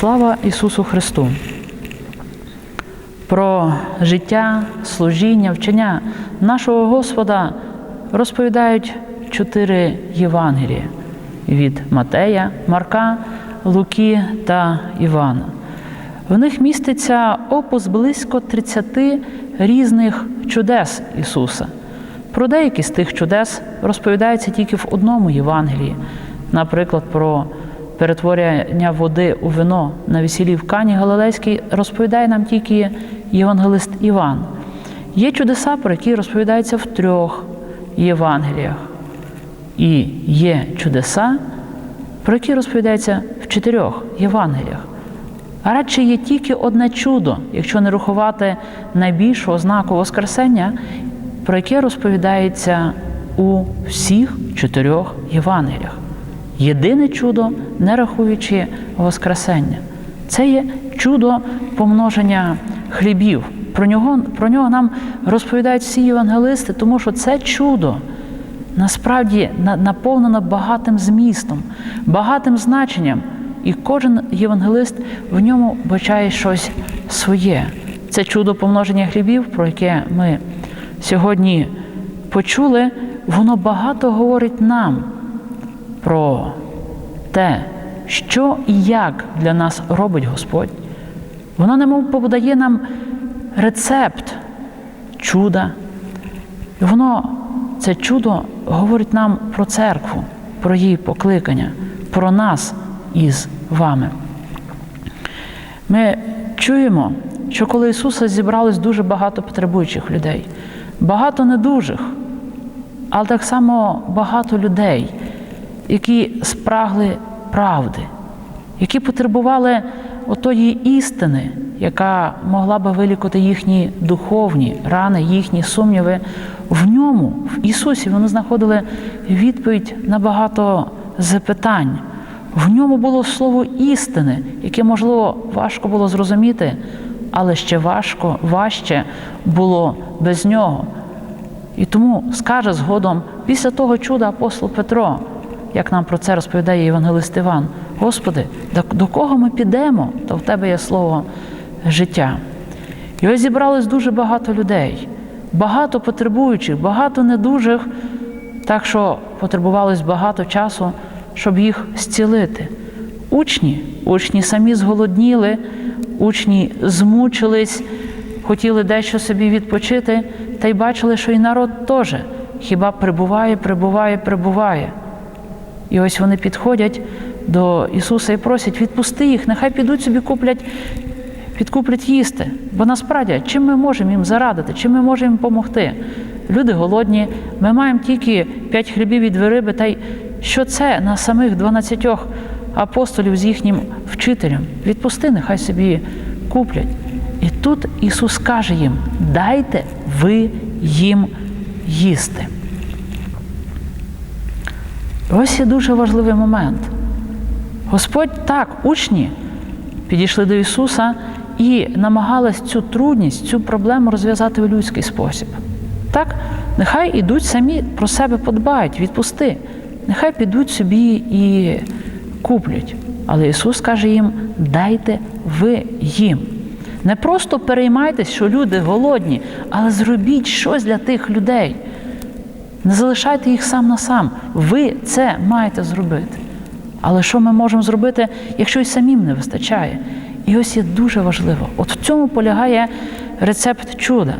Слава Ісусу Христу! Про життя, служіння, вчення нашого Господа розповідають чотири Євангелія від Матея, Марка, Луки та Івана. В них міститься опис близько 30 різних чудес Ісуса. Про деякі з тих чудес розповідається тільки в одному Євангелії, наприклад, про перетворення води у вино на весіллі в Кані Галилейській розповідає нам тільки євангелист Іван. Є чудеса, про які розповідаються в трьох Євангеліях. І є чудеса, про які розповідається в чотирьох Євангеліях. А радше є тільки одне чудо, якщо не рахувати найбільшого знаку Воскресення, про яке розповідається у всіх чотирьох Євангеліях. Єдине чудо, не рахуючи Воскресення. Це є чудо помноження хлібів. Про нього, про нього нам розповідають всі євангелисти, тому що це чудо насправді наповнено багатим змістом, багатим значенням. І кожен євангелист в ньому бачає щось своє. Це чудо помноження хлібів, про яке ми сьогодні почули, воно багато говорить нам про те, що і як для нас робить Господь. Воно немов подає нам рецепт чуда. І воно, це чудо, говорить нам про церкву, про її покликання, про нас із вами. Ми чуємо, що коли Ісуса зібралось дуже багато потребуючих людей, багато недужих, але так само багато людей, які спрагли правди, які потребували отої істини, яка могла би вилікувати їхні духовні рани, їхні сумніви. В ньому, в Ісусі, вони знаходили відповідь на багато запитань. В ньому було слово істини, яке, можливо, важко було зрозуміти, але ще важко, важче було без нього. І тому скаже згодом, після того чуда апостол Петро, як нам про це розповідає Євангелист Іван, Господи, до кого ми підемо, то в Тебе є слово життя. І ось зібралось дуже багато людей, багато потребуючих, багато недужих, так що потребувалось багато часу щоб їх зцілити. Учні, учні самі зголодніли, учні змучились, хотіли дещо собі відпочити, та й бачили, що і народ теж хіба прибуває, прибуває, прибуває. І ось вони підходять до Ісуса і просять, відпусти їх, нехай підуть собі куплять, підкуплять їсти. Бо насправді, чим ми можемо їм зарадити, чим ми можемо їм допомогти? Люди голодні, ми маємо тільки п'ять хлібів і дві риби, та й що це на самих дванадцятьох апостолів з їхнім вчителем. Відпусти, нехай собі куплять. І тут Ісус каже їм: дайте ви їм їсти. Ось є дуже важливий момент. Господь так, учні підійшли до Ісуса і намагались цю трудність, цю проблему розв'язати в людський спосіб. Так, нехай ідуть самі про себе подбають, відпусти нехай підуть собі і куплять. Але Ісус каже їм: дайте ви їм. Не просто переймайтесь, що люди голодні, але зробіть щось для тих людей. Не залишайте їх сам на сам. Ви це маєте зробити. Але що ми можемо зробити, якщо й самим не вистачає? І ось є дуже важливо. От в цьому полягає рецепт чуда.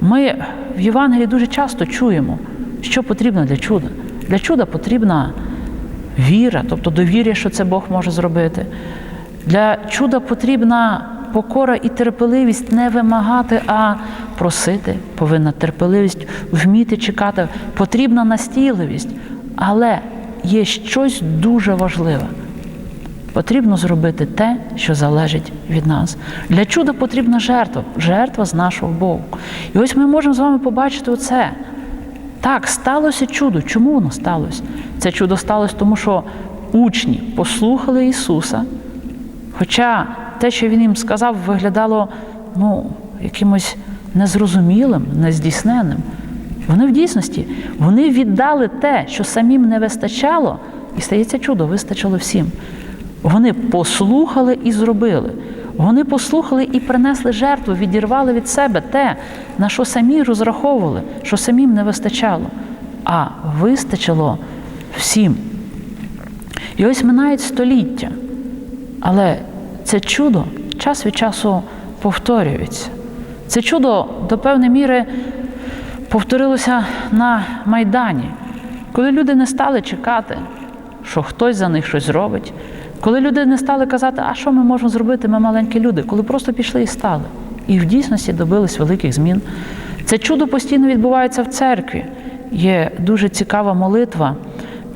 Ми в Євангелії дуже часто чуємо, що потрібно для чуда. Для чуда потрібна віра, тобто довір'я, що це Бог може зробити. Для чуда потрібна покора і терпеливість не вимагати, а просити. Повинна терпеливість вміти чекати. Потрібна настійливість. Але є щось дуже важливе. Потрібно зробити те, що залежить від нас. Для чуда потрібна жертва, жертва з нашого Богу. І ось ми можемо з вами побачити оце. Так, сталося чудо. Чому воно сталося? Це чудо сталося, тому що учні послухали Ісуса, хоча те, що Він їм сказав, виглядало ну, якимось незрозумілим, нездійсненним. Вони в дійсності вони віддали те, що самим не вистачало, і стається чудо, вистачило всім. Вони послухали і зробили. Вони послухали і принесли жертву, відірвали від себе те, на що самі розраховували, що самим не вистачало, а вистачило всім. І ось минають століття. Але це чудо час від часу повторюється. Це чудо до певної міри повторилося на Майдані, коли люди не стали чекати, що хтось за них щось зробить, коли люди не стали казати, а що ми можемо зробити, ми маленькі люди, коли просто пішли і стали. І в дійсності добились великих змін. Це чудо постійно відбувається в церкві. Є дуже цікава молитва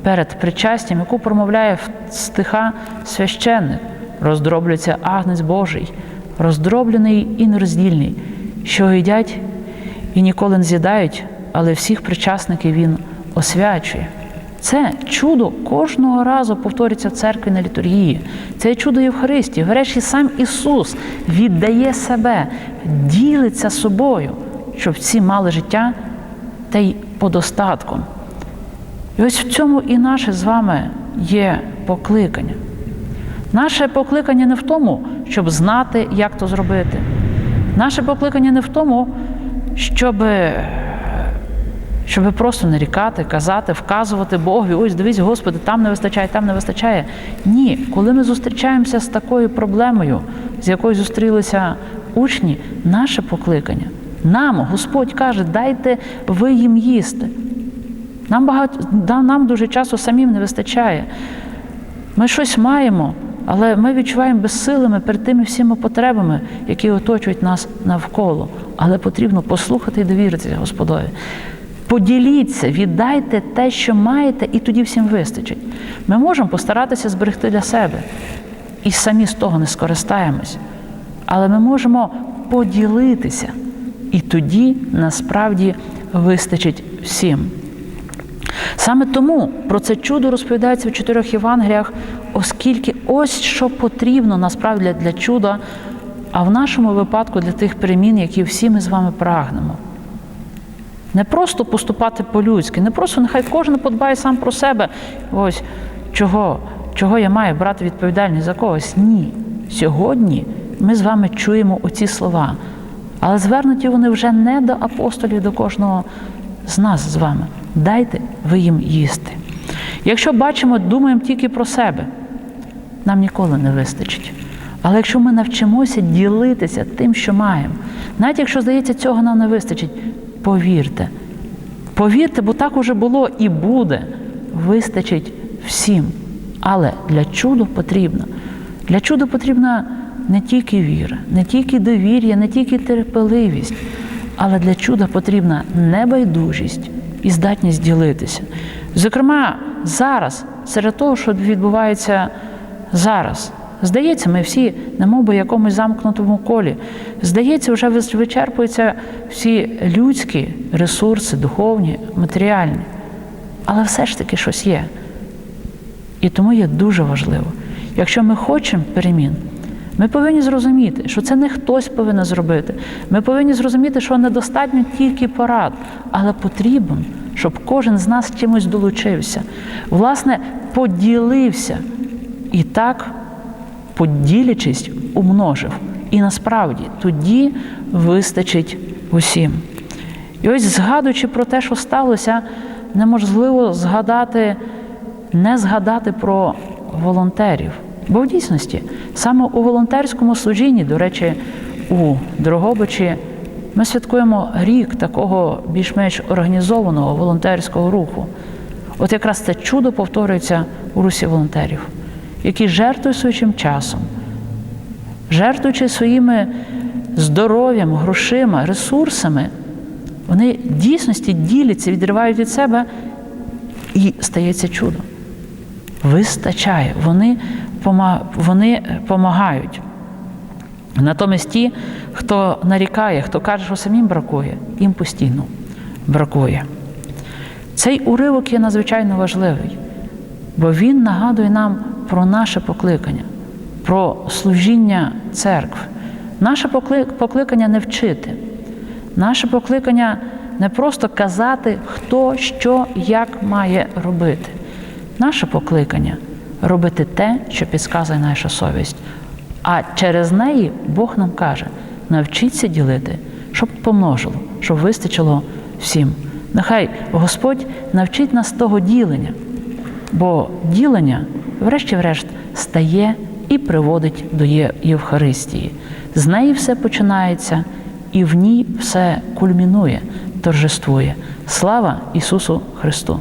перед причастям, яку промовляє стиха священник. Роздроблюється агнець Божий, роздроблений і нероздільний, що їдять і ніколи не з'їдають, але всіх причасників він освячує. Це чудо кожного разу повторюється в церкві на літургії. Це чудо Євхаристії. Врешті сам Ісус віддає себе, ділиться собою, щоб всі мали життя та й подостатком. І ось в цьому і наше з вами є покликання. Наше покликання не в тому, щоб знати, як то зробити. Наше покликання не в тому, щоб, щоб просто нарікати, казати, вказувати Богові, ось дивись, Господи, там не вистачає, там не вистачає. Ні, коли ми зустрічаємося з такою проблемою, з якою зустрілися учні, наше покликання. Нам Господь каже, дайте ви їм їсти. Нам багато нам дуже часто самим не вистачає. Ми щось маємо, але ми відчуваємо безсилими перед тими всіма потребами, які оточують нас навколо. Але потрібно послухати і довіритися Господові. Поділіться, віддайте те, що маєте, і тоді всім вистачить. Ми можемо постаратися зберегти для себе і самі з того не скористаємось. Але ми можемо поділитися, і тоді насправді вистачить всім. Саме тому про це чудо розповідається в чотирьох Євангеліях, оскільки ось що потрібно насправді для, для чуда, а в нашому випадку для тих перемін, які всі ми з вами прагнемо. Не просто поступати по-людськи, не просто нехай кожен подбає сам про себе. Ось чого, чого я маю брати відповідальність за когось. Ні. Сьогодні ми з вами чуємо оці слова, але звернуті вони вже не до апостолів, до кожного з нас з вами. Дайте ви їм їсти. Якщо бачимо, думаємо тільки про себе, нам ніколи не вистачить. Але якщо ми навчимося ділитися тим, що маємо, навіть якщо здається, цього нам не вистачить, повірте. Повірте, бо так уже було і буде. Вистачить всім. Але для чуду потрібно. Для чуду потрібна не тільки віра, не тільки довір'я, не тільки терпеливість, але для чуда потрібна небайдужість і здатність ділитися. Зокрема, зараз, серед того, що відбувається зараз, здається, ми всі, немов би якомусь замкнутому колі. Здається, вже вичерпуються всі людські ресурси, духовні, матеріальні. Але все ж таки щось є. І тому є дуже важливо, якщо ми хочемо перемін. Ми повинні зрозуміти, що це не хтось повинен зробити. Ми повинні зрозуміти, що недостатньо тільки порад, але потрібно, щоб кожен з нас чимось долучився, власне, поділився і так, поділячись, умножив. І насправді тоді вистачить усім. І ось, згадуючи про те, що сталося, неможливо згадати, не згадати про волонтерів. Бо в дійсності саме у волонтерському служінні, до речі, у Дрогобичі ми святкуємо рік такого більш-менш організованого волонтерського руху. От якраз це чудо повторюється у русі волонтерів, які жертвують своїм часом, жертвуючи своїми здоров'ям, грошима, ресурсами, вони дійсності діляться, відривають від себе і стається чудо. Вистачає, вони вони допомагають. Натомість ті, хто нарікає, хто каже, що самим бракує, їм постійно бракує. Цей уривок є надзвичайно важливий, бо він нагадує нам про наше покликання, про служіння церкви. Наше покликання не вчити, наше покликання не просто казати, хто, що, як має робити. Наше покликання робити те, що підказує наша совість. А через неї Бог нам каже: навчіться ділити, щоб помножило, щоб вистачило всім. Нехай Господь навчить нас того ділення, бо ділення, врешті-решт, стає і приводить до Євхаристії. З неї все починається, і в ній все кульмінує, торжествує. Слава Ісусу Христу!